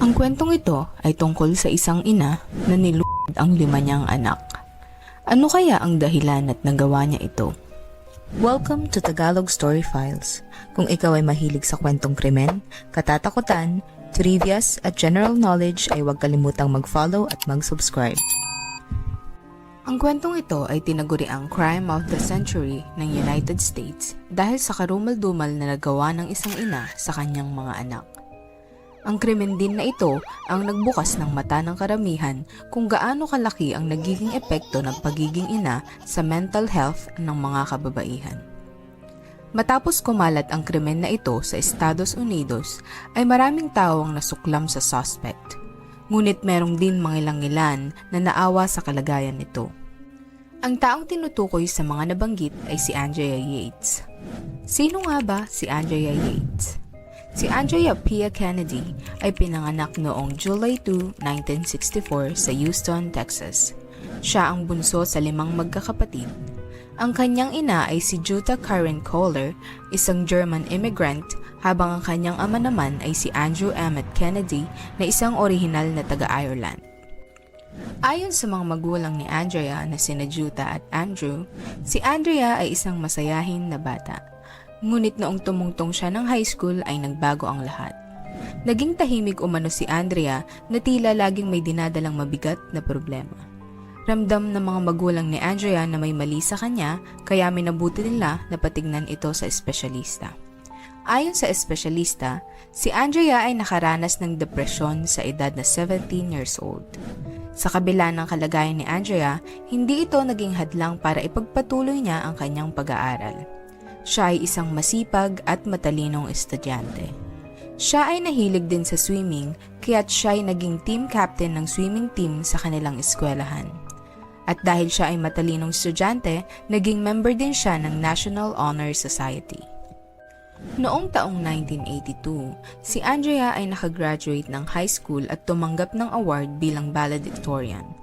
Ang kwentong ito ay tungkol sa isang ina na nilugod ang lima niyang anak. Ano kaya ang dahilan at nagawa niya ito? Welcome to Tagalog Story Files. Kung ikaw ay mahilig sa kwentong krimen, katatakutan, trivias at general knowledge ay huwag kalimutang mag-follow at mag-subscribe. Ang kwentong ito ay tinaguri ang crime of the century ng United States dahil sa karumal-dumal na nagawa ng isang ina sa kanyang mga anak. Ang krimen din na ito ang nagbukas ng mata ng karamihan kung gaano kalaki ang nagiging epekto ng pagiging ina sa mental health ng mga kababaihan. Matapos kumalat ang krimen na ito sa Estados Unidos, ay maraming tao ang nasuklam sa suspect. Ngunit merong din mangilang-ilan na naawa sa kalagayan nito. Ang taong tinutukoy sa mga nabanggit ay si Andrea Yates. Sino nga ba si Andrea Yates? Si Andrea Pia Kennedy ay pinanganak noong July 2, 1964 sa Houston, Texas. Siya ang bunso sa limang magkakapatid. Ang kanyang ina ay si Jutta Karen Kohler, isang German immigrant, habang ang kanyang ama naman ay si Andrew Emmett Kennedy na isang orihinal na taga-Ireland. Ayon sa mga magulang ni Andrea na sina Jutta at Andrew, si Andrea ay isang masayahin na bata. Ngunit noong tumungtong siya ng high school ay nagbago ang lahat. Naging tahimik umano si Andrea na tila laging may dinadalang mabigat na problema. Ramdam ng mga magulang ni Andrea na may mali sa kanya kaya minabuti nila na patignan ito sa espesyalista. Ayon sa espesyalista, si Andrea ay nakaranas ng depresyon sa edad na 17 years old. Sa kabila ng kalagayan ni Andrea, hindi ito naging hadlang para ipagpatuloy niya ang kanyang pag-aaral. Siya ay isang masipag at matalinong estudyante. Siya ay nahilig din sa swimming kaya't siya ay naging team captain ng swimming team sa kanilang eskwelahan. At dahil siya ay matalinong estudyante, naging member din siya ng National Honor Society. Noong taong 1982, si Andrea ay nakagraduate ng high school at tumanggap ng award bilang valedictorian.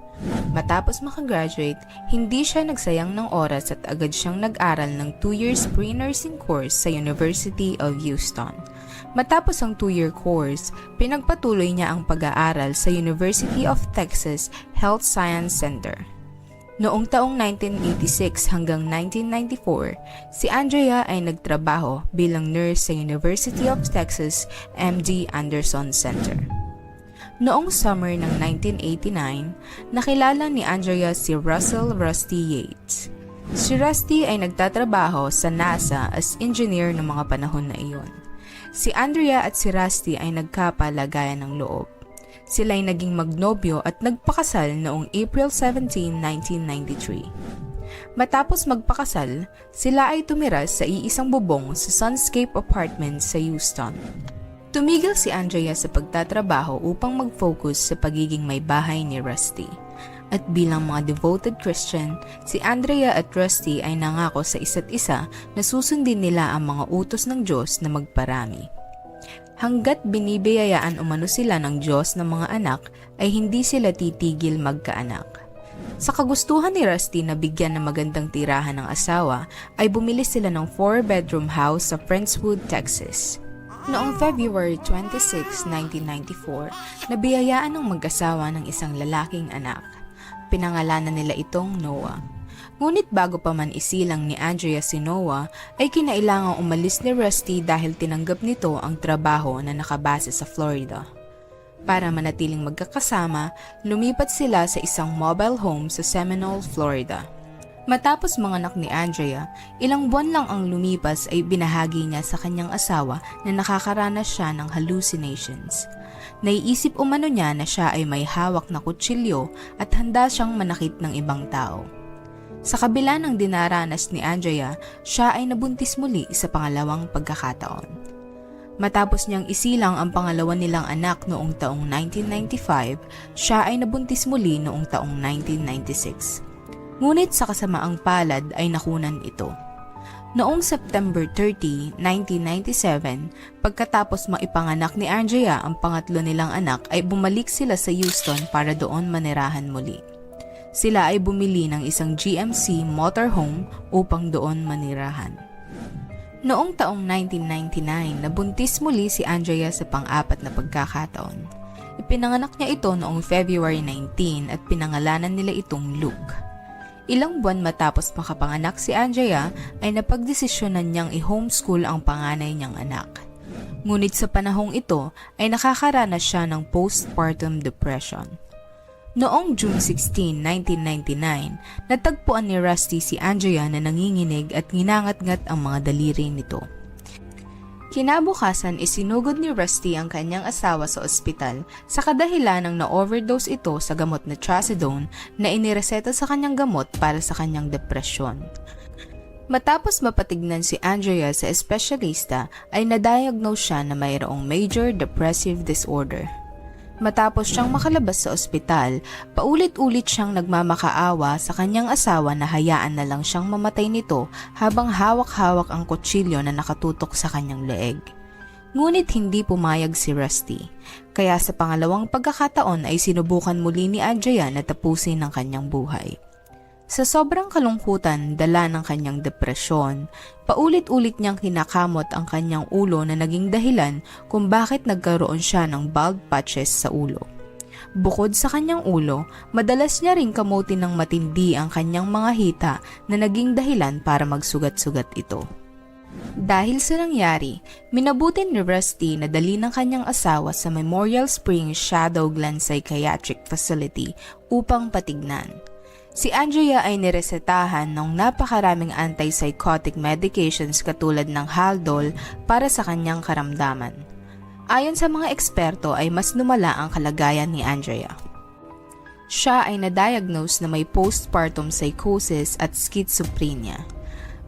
Matapos makagraduate, hindi siya nagsayang ng oras at agad siyang nag-aral ng 2 years pre-nursing course sa University of Houston. Matapos ang 2-year course, pinagpatuloy niya ang pag-aaral sa University of Texas Health Science Center. Noong taong 1986 hanggang 1994, si Andrea ay nagtrabaho bilang nurse sa University of Texas MD Anderson Center. Noong summer ng 1989, nakilala ni Andrea si Russell Rusty Yates. Si Rusty ay nagtatrabaho sa NASA as engineer ng mga panahon na iyon. Si Andrea at si Rusty ay nagkapalagayan ng loob. Sila ay naging magnobyo at nagpakasal noong April 17, 1993. Matapos magpakasal, sila ay tumira sa iisang bubong sa Sunscape Apartments sa Houston. Tumigil si Andrea sa pagtatrabaho upang mag-focus sa pagiging may bahay ni Rusty. At bilang mga devoted Christian, si Andrea at Rusty ay nangako sa isa't isa na susundin nila ang mga utos ng Diyos na magparami. Hanggat binibiyayaan umano sila ng Diyos ng mga anak, ay hindi sila titigil magkaanak. Sa kagustuhan ni Rusty na bigyan ng magandang tirahan ng asawa, ay bumili sila ng 4-bedroom house sa Friendswood, Texas. Noong February 26, 1994, nabiyayaan ng mag-asawa ng isang lalaking anak. Pinangalanan nila itong Noah. Ngunit bago pa man isilang ni Andrea si Noah, ay kinailangang umalis ni Rusty dahil tinanggap nito ang trabaho na nakabase sa Florida. Para manatiling magkakasama, lumipat sila sa isang mobile home sa Seminole, Florida. Matapos manganak ni Andrea, ilang buwan lang ang lumipas ay binahagi niya sa kanyang asawa na nakakaranas siya ng hallucinations. Naiisip umano niya na siya ay may hawak na kutsilyo at handa siyang manakit ng ibang tao. Sa kabila ng dinaranas ni Andrea, siya ay nabuntis muli sa pangalawang pagkakataon. Matapos niyang isilang ang pangalawa nilang anak noong taong 1995, siya ay nabuntis muli noong taong 1996. Ngunit sa kasamaang palad ay nakunan ito. Noong September 30, 1997, pagkatapos maipanganak ni Andrea ang pangatlo nilang anak ay bumalik sila sa Houston para doon manirahan muli. Sila ay bumili ng isang GMC motorhome upang doon manirahan. Noong taong 1999, nabuntis muli si Andrea sa pang-apat na pagkakataon. Ipinanganak niya ito noong February 19 at pinangalanan nila itong Luke. Ilang buwan matapos makapanganak si Andrea ay napagdesisyonan niyang i-homeschool ang panganay niyang anak. Ngunit sa panahong ito ay nakakaranas siya ng postpartum depression. Noong June 16, 1999, natagpuan ni Rusty si Andrea na nanginginig at nginangat-ngat ang mga daliri nito. Kinabukasan isinugod ni Rusty ang kanyang asawa sa ospital sa kadahilan ng na-overdose ito sa gamot na trazodone na inireseta sa kanyang gamot para sa kanyang depresyon. Matapos mapatignan si Andrea sa espesyalista ay na-diagnose siya na mayroong major depressive disorder. Matapos siyang makalabas sa ospital, paulit-ulit siyang nagmamakaawa sa kanyang asawa na hayaan na lang siyang mamatay nito habang hawak-hawak ang kutsilyo na nakatutok sa kanyang leeg. Ngunit hindi pumayag si Rusty, kaya sa pangalawang pagkakataon ay sinubukan muli ni Andrea na tapusin ang kanyang buhay. Sa sobrang kalungkutan dala ng kanyang depresyon, paulit-ulit niyang kinakamot ang kanyang ulo na naging dahilan kung bakit nagkaroon siya ng bald patches sa ulo. Bukod sa kanyang ulo, madalas niya ring kamutin ng matindi ang kanyang mga hita na naging dahilan para magsugat-sugat ito. Dahil sa nangyari, minabuti ni Rusty na dali ng kanyang asawa sa Memorial Springs Shadowglen Psychiatric Facility upang patignan. Si Andrea ay niresetahan ng napakaraming antipsychotic medications katulad ng Haldol para sa kanyang karamdaman. Ayon sa mga eksperto ay mas lumala ang kalagayan ni Andrea. Siya ay na-diagnose na may postpartum psychosis at schizophrenia.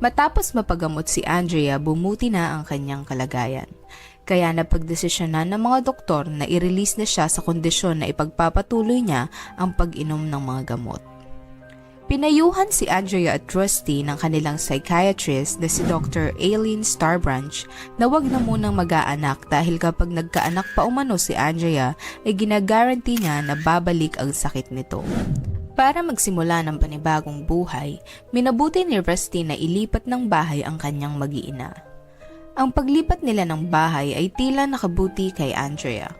Matapos mapagamot si Andrea, bumuti na ang kanyang kalagayan. Kaya napagdesisyonan ng mga doktor na i-release na siya sa kondisyon na ipagpapatuloy niya ang pag-inom ng mga gamot. Pinayuhan si Andrea at Rusty ng kanilang psychiatrist na si Dr. Aileen Starbranch na wag na munang mag-aanak dahil kapag nagkaanak pa umano si Andrea ay ginagaranti niya na babalik ang sakit nito. Para magsimula ng panibagong buhay, minabuti ni Rusty na ilipat ng bahay ang kanyang mag-iina. Ang paglipat nila ng bahay ay tila nakabuti kay Andrea.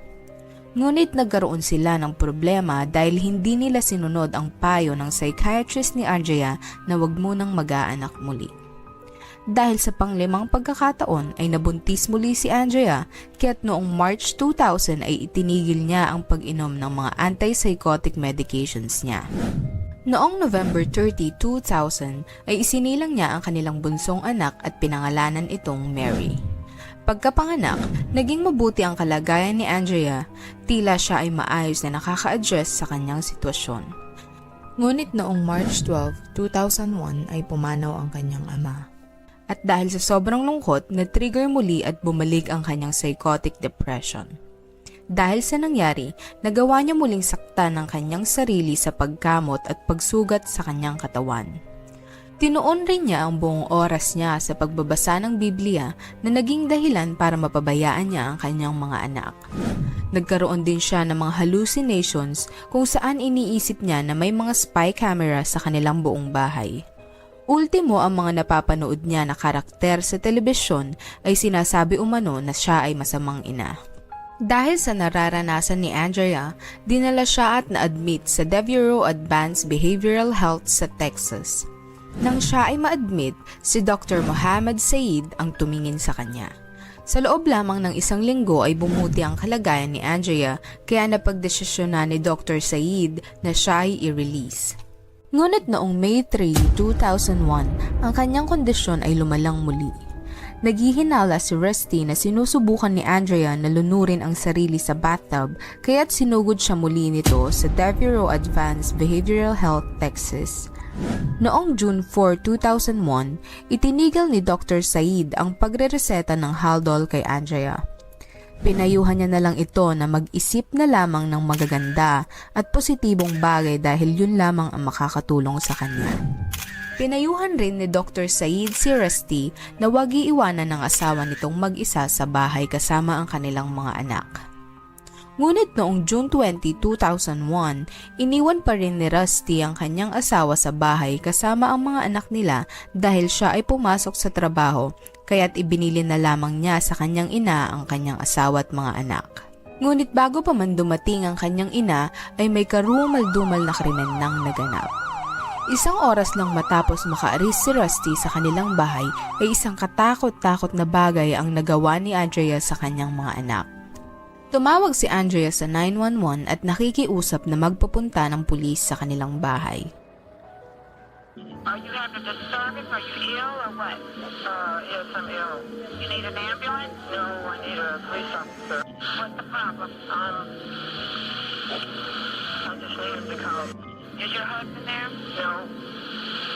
Ngunit nagkaroon sila ng problema dahil hindi nila sinunod ang payo ng psychiatrist ni Andrea na wag munang mag-aanak muli. Dahil sa panglimang pagkakataon ay nabuntis muli si Andrea kaya't noong March 2000 ay itinigil niya ang pag-inom ng mga antipsychotic medications niya. Noong November 30, 2000 ay isinilang niya ang kanilang bunsong anak at pinangalanan itong Mary. Pagkapanganak, naging mabuti ang kalagayan ni Andrea, tila siya ay maayos na nakaka-address sa kanyang sitwasyon. Ngunit noong March 12, 2001 ay pumanaw ang kanyang ama. At dahil sa sobrang lungkot, na-trigger muli at bumalik ang kanyang psychotic depression. Dahil sa nangyari, nagawa niya muling saktan ng kanyang sarili sa pagkamot at pagsugat sa kanyang katawan. Tinuon rin niya ang buong oras niya sa pagbabasa ng Biblia na naging dahilan para mapabayaan niya ang kanyang mga anak. Nagkaroon din siya ng mga hallucinations kung saan iniisip niya na may mga spy camera sa kanilang buong bahay. Ultimo ang mga napapanood niya na karakter sa telebisyon ay sinasabi umano na siya ay masamang ina. Dahil sa nararanasan ni Andrea, dinala siya at na-admit sa Devereaux Advanced Behavioral Health sa Texas. Nang siya ay ma-admit, si Dr. Mohammed Said ang tumingin sa kanya. Sa loob lamang ng isang linggo ay bumuti ang kalagayan ni Andrea kaya napagdesisyonan ni Dr. Said na siya ay i-release. Ngunit noong May 3, 2001, ang kanyang kondisyon ay lumalang muli. Naghihinala si Rusty na sinusubukan ni Andrea na lunurin ang sarili sa bathtub kaya't sinugod siya muli nito sa Devereaux Advanced Behavioral Health, Texas. Noong June 4, 2001, itinigil ni Dr. Said ang pagrereseta ng Haldol kay Andrea. Pinayuhan niya na lang ito na mag-isip na lamang ng magaganda at positibong bagay dahil yun lamang ang makakatulong sa kanya. Pinayuhan rin ni Dr. Said si Rusty na wag iiwanan ng asawa nitong mag-isa sa bahay kasama ang kanilang mga anak. Ngunit noong June 20, 2001, iniwan pa rin ni Rusty ang kanyang asawa sa bahay kasama ang mga anak nila dahil siya ay pumasok sa trabaho kaya't ibinili na lamang niya sa kanyang ina ang kanyang asawa at mga anak. Ngunit bago pa man dumating ang kanyang ina ay may karumal-dumal na krimen nang naganap. Isang oras lang matapos makaaris si Rusty sa kanilang bahay ay isang katakot-takot na bagay ang nagawa ni Andrea sa kanyang mga anak. Tumawag si Andrea sa 911 at nakikiusap na magpupunta ng pulis sa kanilang bahay. Are you having disturbance? Are you ill or what? Uh, yes, I'm ill. You need an ambulance? No, I need a police officer. What's the problem? Um, I just need him to come. Is your husband there? No.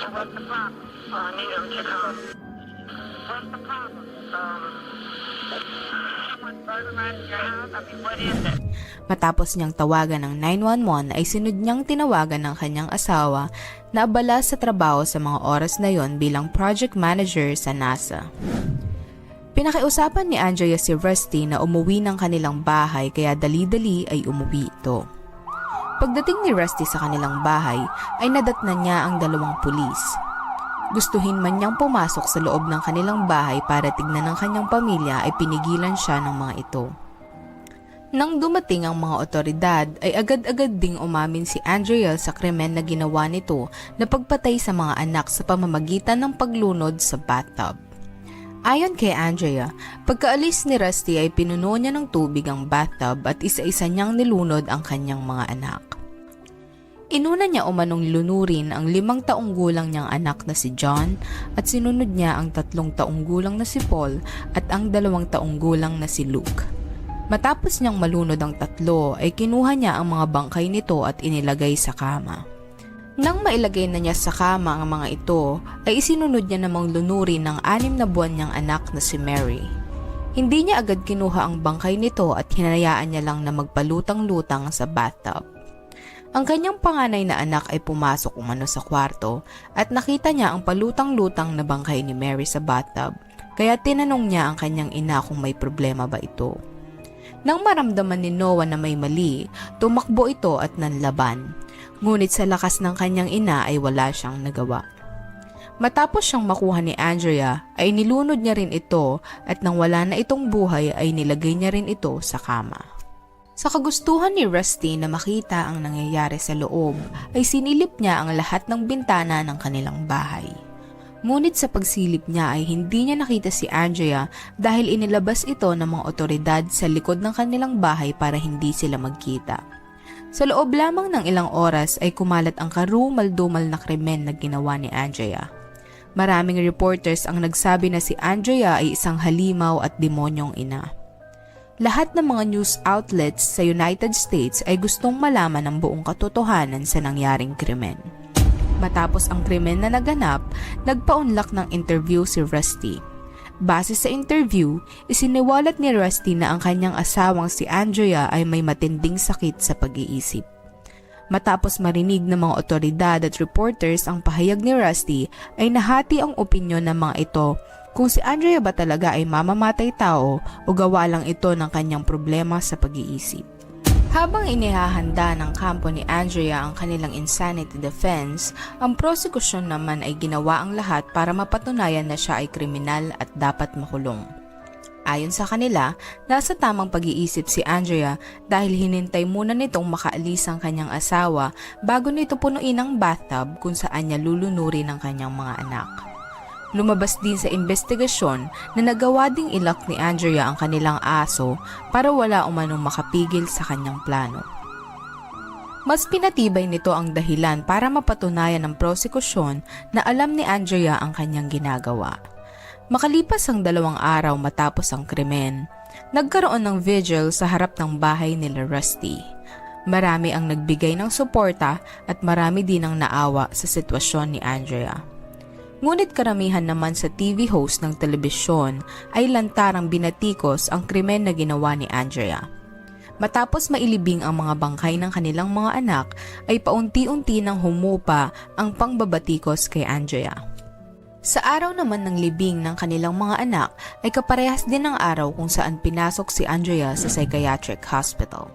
Well, what's the problem? Uh, I need him to come. What's the problem? Um, Matapos niyang tawagan ng 911 ay sinod niyang tinawagan ng kanyang asawa na abala sa trabaho sa mga oras na yon bilang project manager sa NASA. Pinakiusapan ni Andrea si Rusty na umuwi ng kanilang bahay kaya dali-dali ay umuwi ito. Pagdating ni Rusty sa kanilang bahay ay nadatnan niya ang dalawang pulis. Gustuhin man niyang pumasok sa loob ng kanilang bahay para tignan ng kanyang pamilya ay pinigilan siya ng mga ito. Nang dumating ang mga otoridad ay agad-agad ding umamin si Andrea sa krimen na ginawa nito na pagpatay sa mga anak sa pamamagitan ng paglunod sa bathtub. Ayon kay Andrea, pagkaalis ni Rusty ay pinuno niya ng tubig ang bathtub at isa-isa niyang nilunod ang kanyang mga anak. Inuna niya umanong lunurin ang limang taong gulang niyang anak na si John at sinunod niya ang tatlong taong gulang na si Paul at ang dalawang taong gulang na si Luke. Matapos niyang malunod ang tatlo ay kinuha niya ang mga bangkay nito at inilagay sa kama. Nang mailagay na niya sa kama ang mga ito, ay isinunod niya namang lunurin ng anim na buwan niyang anak na si Mary. Hindi niya agad kinuha ang bangkay nito at hinayaan niya lang na magpalutang-lutang sa bathtub. Ang kanyang panganay na anak ay pumasok umano sa kwarto at nakita niya ang palutang-lutang na bangkay ni Mary sa bathtub kaya tinanong niya ang kanyang ina kung may problema ba ito. Nang maramdaman ni Noah na may mali, tumakbo ito at nanlaban. Ngunit sa lakas ng kanyang ina ay wala siyang nagawa. Matapos siyang makuha ni Andrea ay nilunod niya rin ito at nang wala na itong buhay ay nilagay niya rin ito sa kama. Sa kagustuhan ni Rusty na makita ang nangyayari sa loob, ay sinilip niya ang lahat ng bintana ng kanilang bahay. Ngunit sa pagsilip niya ay hindi niya nakita si Andrea dahil inilabas ito ng mga otoridad sa likod ng kanilang bahay para hindi sila magkita. Sa loob lamang ng ilang oras ay kumalat ang karumal-dumal na krimen na ginawa ni Andrea. Maraming reporters ang nagsabi na si Andrea ay isang halimaw at demonyong ina. Lahat ng mga news outlets sa United States ay gustong malaman ang buong katotohanan sa nangyaring krimen. Matapos ang krimen na naganap, nagpaunlak ng interview si Rusty. Base sa interview, isiniwalat ni Rusty na ang kanyang asawang si Andrea ay may matinding sakit sa pag-iisip. Matapos marinig ng mga otoridad at reporters ang pahayag ni Rusty, ay nahati ang opinyon ng mga ito kung si Andrea ba talaga ay mamamatay tao o gawa lang ito ng kanyang problema sa pag-iisip. Habang inihahanda ng kampo ni Andrea ang kanilang insanity defense, ang prosekusyon naman ay ginawa ang lahat para mapatunayan na siya ay kriminal at dapat makulong. Ayon sa kanila, nasa tamang pag-iisip si Andrea dahil hinintay muna nitong makaalis ang kanyang asawa bago nito punuin ang bathtub kung saan niya lulunurin ang kanyang mga anak. Lumabas din sa investigasyon na nagawa ding ilak ni Andrea ang kanilang aso para wala umanong makapigil sa kanyang plano. Mas pinatibay nito ang dahilan para mapatunayan ng prosekusyon na alam ni Andrea ang kanyang ginagawa. Makalipas ang dalawang araw matapos ang krimen, nagkaroon ng vigil sa harap ng bahay nila Rusty. Marami ang nagbigay ng suporta at marami din ang naawa sa sitwasyon ni Andrea. Ngunit karamihan naman sa TV host ng telebisyon ay lantarang binatikos ang krimen na ginawa ni Andrea. Matapos mailibing ang mga bangkay ng kanilang mga anak, ay paunti-unti nang humupa ang pangbabatikos kay Andrea. Sa araw naman ng libing ng kanilang mga anak ay kaparehas din ang araw kung saan pinasok si Andrea sa psychiatric hospital.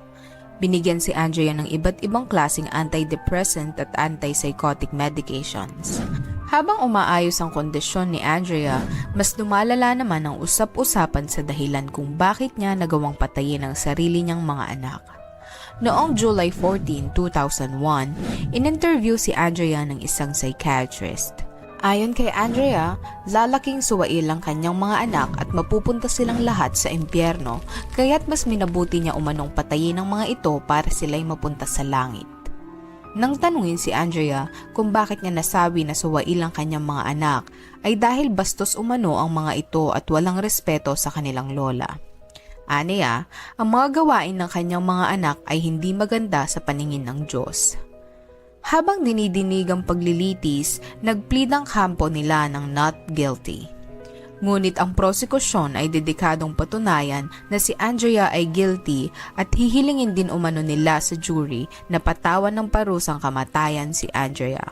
Binigyan si Andrea ng iba't ibang klasing antidepressant at antipsychotic medications. Habang umaayos ang kondisyon ni Andrea, mas lumalala naman ang usap-usapan sa dahilan kung bakit niya nagawang patayin ang sarili niyang mga anak. Noong July 14, 2001, in-interview si Andrea ng isang psychiatrist. Ayon kay Andrea, lalaking suwail ang kanyang mga anak at mapupunta silang lahat sa impyerno, kaya't mas minabuti niya umanong patayin ang mga ito para sila'y mapunta sa langit. Nang tanungin si Andrea kung bakit niya nasabi na suwail ang kanyang mga anak, ay dahil bastos umano ang mga ito at walang respeto sa kanilang lola. Aniya, ang mga gawain ng kanyang mga anak ay hindi maganda sa paningin ng Diyos. Habang dinidinig ang paglilitis, nagplead ang kampo nila ng not guilty. Ngunit ang prosekusyon ay dedikadong patunayan na si Andrea ay guilty at hihilingin din umano nila sa jury na patawan ng parusang kamatayan si Andrea.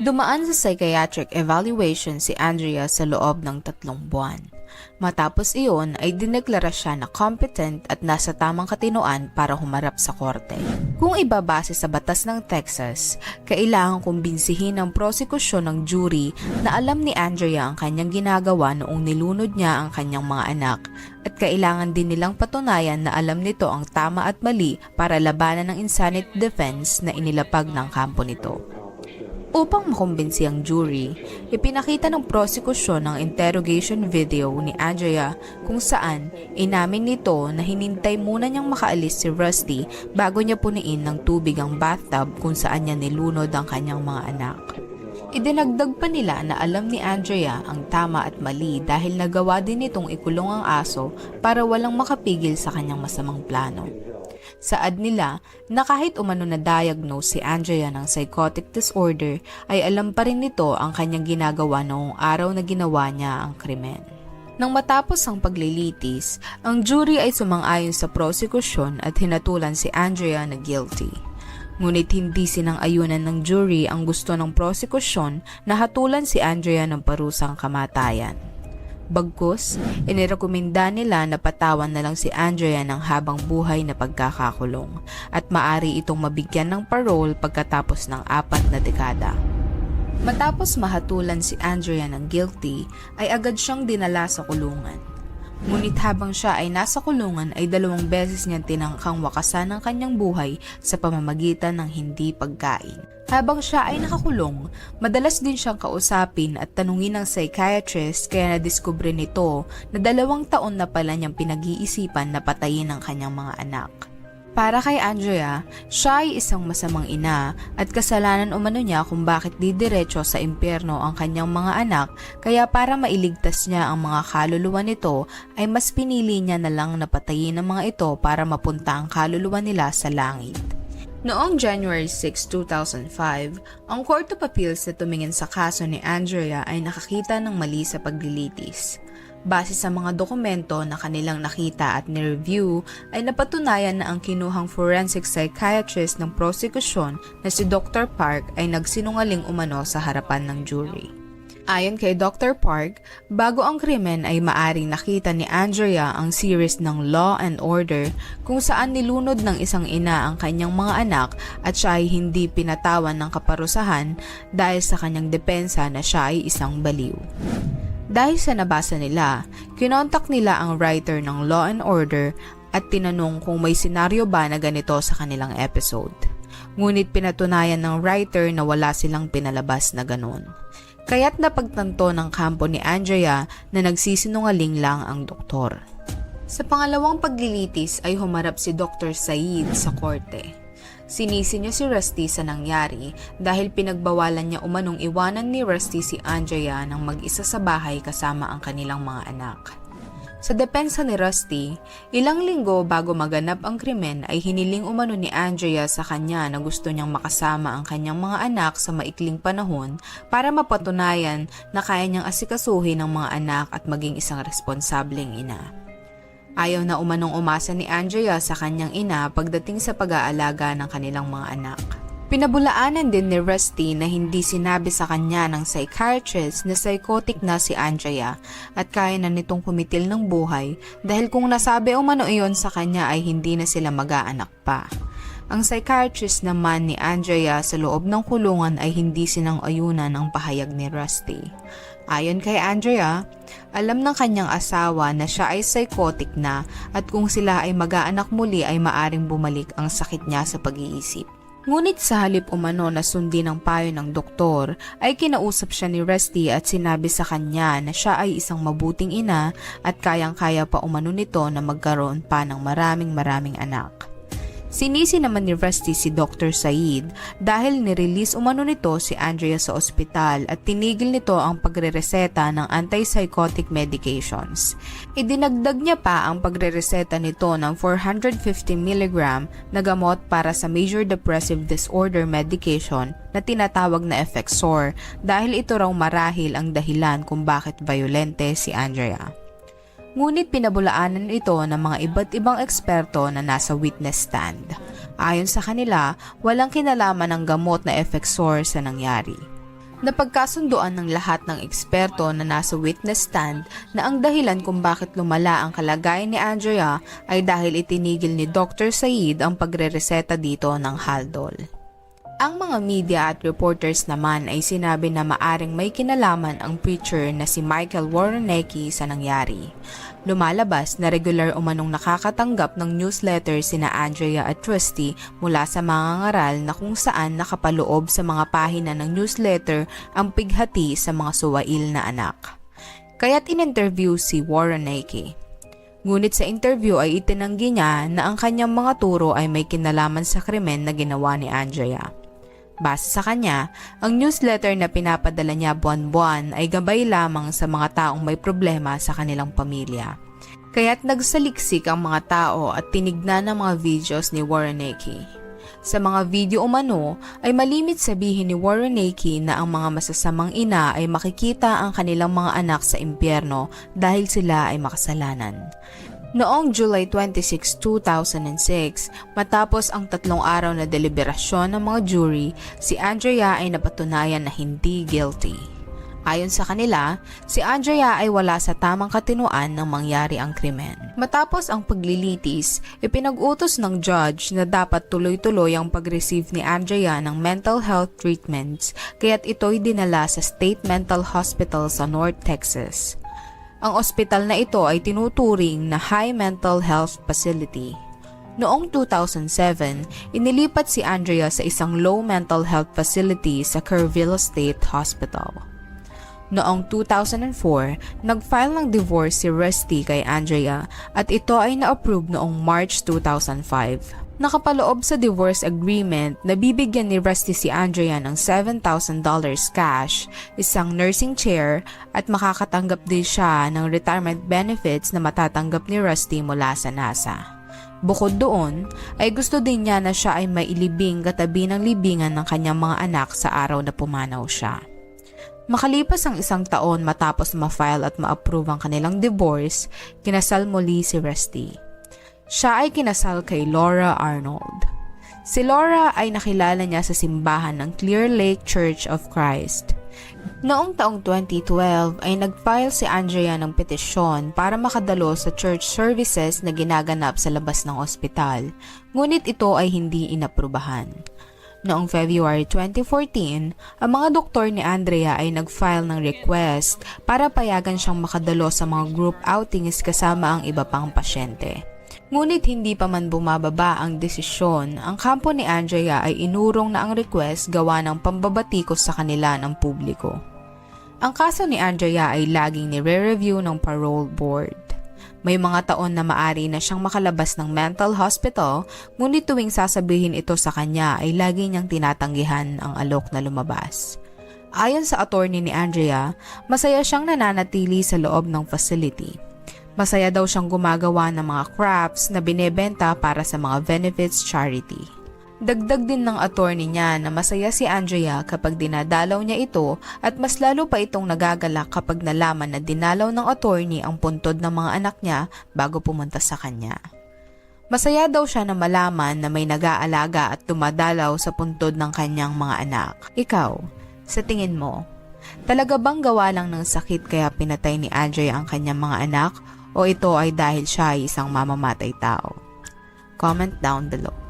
Dumaan sa psychiatric evaluation si Andrea sa loob ng tatlong buwan. Matapos iyon ay dineklara siya na competent at nasa tamang katinoan para humarap sa korte. Kung ibabase sa batas ng Texas, kailangan kumbinsihin ng prosekusyon ng jury na alam ni Andrea ang kanyang ginagawa noong nilunod niya ang kanyang mga anak at kailangan din nilang patunayan na alam nito ang tama at mali para labanan ng insanity defense na inilapag ng kampo nito. Upang makumbinsi ang jury, ipinakita ng prosekusyon ang interrogation video ni Andrea kung saan inamin nito na hinintay muna niyang makaalis si Rusty bago niya puniin ng tubig ang bathtub kung saan niya nilunod ang kanyang mga anak. Idinagdag pa nila na alam ni Andrea ang tama at mali dahil nagawa din nitong ikulong ang aso para walang makapigil sa kanyang masamang plano. Saad nila na kahit umano na diagnose si Andrea ng psychotic disorder ay alam pa rin nito ang kanyang ginagawa noong araw na ginawa niya ang krimen. Nang matapos ang paglilitis, ang jury ay sumang-ayon sa prosekusyon at hinatulan si Andrea na guilty. Ngunit hindi sinang-ayunan ng jury ang gusto ng prosekusyon na hatulan si Andrea ng parusang kamatayan. Bagkus, inirekomenda nila na patawan na lang si Andrea ng habang buhay na pagkakakulong at maari itong mabigyan ng parole pagkatapos ng apat na dekada. Matapos mahatulan si Andrea ng guilty, ay agad siyang dinala sa kulungan. Ngunit habang siya ay nasa kulungan ay dalawang beses niyang tinangkang wakasan ang kanyang buhay sa pamamagitan ng hindi pagkain. Habang siya ay nakakulong, madalas din siyang kausapin at tanungin ng psychiatrist kaya nadiskubre nito na dalawang taon na pala niyang pinag-iisipan na patayin ang kanyang mga anak. Para kay Andrea, siya ay isang masamang ina at kasalanan umano niya kung bakit didiretso sa impyerno ang kanyang mga anak kaya para mailigtas niya ang mga kaluluwa nito ay mas pinili niya na lang na patayin ang mga ito para mapunta ang kaluluwa nila sa langit. Noong January 6, 2005, ang Court of Appeals na tumingin sa kaso ni Andrea ay nakakita ng mali sa paglilitis. Base sa mga dokumento na kanilang nakita at ni-review, ay napatunayan na ang kinuhang forensic psychiatrist ng prosekusyon na si Dr. Park ay nagsinungaling umano sa harapan ng jury. Ayon kay Dr. Park, bago ang krimen ay maaring nakita ni Andrea ang series ng Law and Order kung saan nilunod ng isang ina ang kanyang mga anak at siya ay hindi pinatawan ng kaparusahan dahil sa kanyang depensa na siya ay isang baliw. Dahil sa nabasa nila, kinontak nila ang writer ng Law and Order at tinanong kung may senaryo ba na ganito sa kanilang episode. Ngunit pinatunayan ng writer na wala silang pinalabas na ganon. Kaya't napagtanto ng kampo ni Andrea na nagsisinungaling lang ang doktor. Sa pangalawang paglilitis ay humarap si Dr. Said sa korte. Sinisi niya si Rusty sa nangyari dahil pinagbawalan niya umanong iwanan ni Rusty si Andrea ng mag-isa sa bahay kasama ang kanilang mga anak. Sa depensa ni Rusty, ilang linggo bago maganap ang krimen ay hiniling umano ni Andrea sa kanya na gusto niyang makasama ang kanyang mga anak sa maikling panahon para mapatunayan na kaya niyang asikasuhin ang mga anak at maging isang responsableng ina. Ayaw na umanong umasa ni Andrea sa kanyang ina pagdating sa pag-aalaga ng kanilang mga anak. Pinabulaanan din ni Rusty na hindi sinabi sa kanya ng psychiatrist na psychotic na si Andrea at kaya na nitong kumitil ng buhay dahil kung nasabi umano iyon sa kanya ay hindi na sila mag-aanak pa. Ang psychiatrist naman ni Andrea sa loob ng kulungan ay hindi sinang-ayunan ang pahayag ni Rusty. Ayon kay Andrea, alam ng kanyang asawa na siya ay psychotic na at kung sila ay mag-aanak muli ay maaring bumalik ang sakit niya sa pag-iisip. Ngunit sa halip umano na sundin ang payo ng doktor, ay kinausap siya ni Rusty at sinabi sa kanya na siya ay isang mabuting ina at kayang-kaya pa umano nito na magkaroon pa ng maraming maraming anak. Sinisi naman ni Rusty si Dr. Said dahil nirelease umano nito si Andrea sa ospital at tinigil nito ang pagrereseta ng antipsychotic medications. Idinagdag niya pa ang pagrereseta nito ng 450 mg na gamot para sa major depressive disorder medication na tinatawag na Effexor dahil ito raw marahil ang dahilan kung bakit violente si Andrea. Ngunit pinabulaanan ito ng mga iba't ibang eksperto na nasa witness stand. Ayon sa kanila, walang kinalaman ng gamot na Effexor sa nangyari. Napagkasunduan ng lahat ng eksperto na nasa witness stand na ang dahilan kung bakit lumala ang kalagayan ni Andrea ay dahil itinigil ni Dr. Said ang pagrereseta dito ng Haldol. Ang mga media at reporters naman ay sinabi na maaring may kinalaman ang preacher na si Michael Warrenecki sa nangyari. Lumalabas na regular umanong nakakatanggap ng newsletter sina Andrea at Trusty mula sa mga ngaral na kung saan nakapaloob sa mga pahina ng newsletter ang pighati sa mga suwail na anak. Kaya't in-interview si Warrenecki. Ngunit sa interview ay itinanggi niya na ang kanyang mga turo ay may kinalaman sa krimen na ginawa ni Andrea. Base sa kanya, ang newsletter na pinapadala niya buwan-buwan ay gabay lamang sa mga taong may problema sa kanilang pamilya. Kaya't nagsaliksik ang mga tao at tinignan ang mga videos ni Warrenecki. Sa mga video umano ay malimit sabihin ni Warrenecki na ang mga masasamang ina ay makikita ang kanilang mga anak sa impyerno dahil sila ay makasalanan. Noong July 26, 2006, matapos ang tatlong araw na deliberasyon ng mga jury, si Andrea ay napatunayan na hindi guilty. Ayon sa kanila, si Andrea ay wala sa tamang katinuan nang mangyari ang krimen. Matapos ang paglilitis, ipinag-utos ng judge na dapat tuloy-tuloy ang pag-receive ni Andrea ng mental health treatments kaya't ito'y dinala sa State Mental Hospital sa North Texas. Ang ospital na ito ay tinuturing na High Mental Health Facility. Noong 2007, inilipat si Andrea sa isang low mental health facility sa Kerrville State Hospital. Noong 2004, nag-file ng divorce si Rusty kay Andrea at ito ay na-approve noong March 2005. Nakapaloob sa divorce agreement na bibigyan ni Rusty si Andrea ng $7,000 cash, isang nursing chair at makakatanggap din siya ng retirement benefits na matatanggap ni Rusty mula sa NASA. Bukod doon, ay gusto din niya na siya ay mailibing katabi ng libingan ng kanyang mga anak sa araw na pumanaw siya. Makalipas ang isang taon matapos ma-file at ma-approve ang kanilang divorce, kinasal muli si Rusty. Siya ay kinasal kay Laura Arnold. Si Laura ay nakilala niya sa simbahan ng Clear Lake Church of Christ. Noong taong 2012 ay nag-file si Andrea ng petisyon para makadalo sa church services na ginaganap sa labas ng ospital, ngunit ito ay hindi inaprubahan. Noong February 2014, ang mga doktor ni Andrea ay nag-file ng request para payagan siyang makadalo sa mga group outings kasama ang iba pang pasyente. Ngunit hindi pa man bumababa ang desisyon, ang kampo ni Andrea ay inurong na ang request gawa ng pambabatikos sa kanila ng publiko. Ang kaso ni Andrea ay laging nire-review ng parole board. May mga taon na maari na siyang makalabas ng mental hospital, ngunit tuwing sasabihin ito sa kanya ay lagi niyang tinatanggihan ang alok na lumabas. Ayon sa attorney ni Andrea, masaya siyang nananatili sa loob ng facility. Masaya daw siyang gumagawa ng mga crafts na binebenta para sa mga benefits charity. Dagdag din ng attorney niya na masaya si Andrea kapag dinadalaw niya ito at mas lalo pa itong nagagalak kapag nalaman na dinalaw ng attorney ang puntod ng mga anak niya bago pumunta sa kanya. Masaya daw siya na malaman na may nag-aalaga at dumadalaw sa puntod ng kanyang mga anak. Ikaw, sa tingin mo, talaga bang gawa lang ng sakit kaya pinatay ni Andrea ang kanyang mga anak o ito ay dahil siya ay isang mamamatay tao? Comment down below.